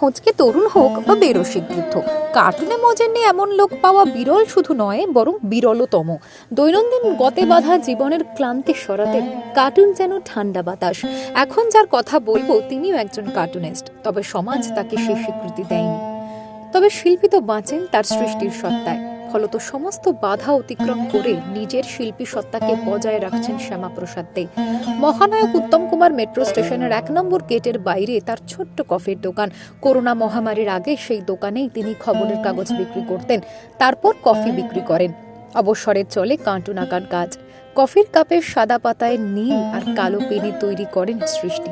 হোঁচকে তরুণ হোক বা বেরসিক বৃদ্ধ, কার্টুনে মজা নিয়ে এমন লোক পাওয়া বিরল শুধু নয়, বরং বিরলতম। দৈনন্দিন গতে বাঁধা জীবনের ক্লান্তি সরাতে কার্টুন যেন ঠান্ডা বাতাস। এখন যার কথা বলব, তিনিও একজন কার্টুনিস্ট, তবে সমাজ তাকে সেই স্বীকৃতি দেয়নি। তবে শিল্পী তো বাঁচেন তার সৃষ্টির সত্তায়। ফলত সমস্ত বাধা অতিক্রম করে নিজের শিল্পী সত্তাকে বজায় রাখছেন শ্যামাপ্রসাদ দে। মহানায়ক উত্তম কুমার মেট্রো স্টেশনের এক নম্বর গেটের বাইরে তার ছোট্ট কফির দোকান। করোনা মহামারীর আগে সেই দোকানেই তিনি খবরের কাগজ বিক্রি করতেন, তারপর কফি বিক্রি করেন। অবসরের চলে কার্টুন আঁকার কাজ কফির কাপের সাদা পাতায় নীল আর কালো পেনে তৈরি করেন সৃষ্টি।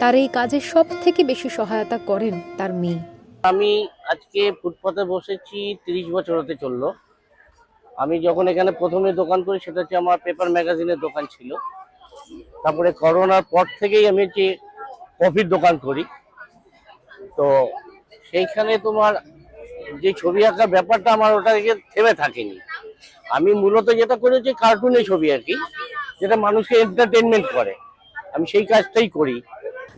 তার এই কাজে সব থেকে বেশি সহায়তা করেন তার মেয়ে। আমি আজকে ফুটপাতে বসেছি, তিরিশ বছর হতে চলল। আমি যখন এখানে প্রথমে দোকান করি, সেটা হচ্ছে আমার পেপার ম্যাগাজিনের দোকান ছিল। তারপরে করোনার পর থেকেই আমি হচ্ছে কফির দোকান করি। তো সেইখানে তোমার যে ছবি আঁকার ব্যাপারটা আমার ওটা থেমে থাকেনি। আমি মূলত যেটা করেছি কার্টুনে ছবি আর কি যেটা মানুষকে এন্টারটেনমেন্ট করে। আমি সেই কাজটাই করি।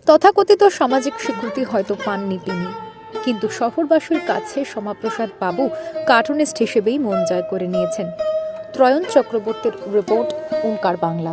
তথাকথিত সামাজিক স্বীকৃতি হয়তো পাননি তিনি। কিন্তু শহরবাসীর কাছে সমাপ্রসাদ বাবু কার্টুনিস্ট হিসেবেই মন জয় করে নিয়েছেন। ত্রয়ন চক্রবর্তীর রিপোর্ট, ওঙ্কার বাংলা।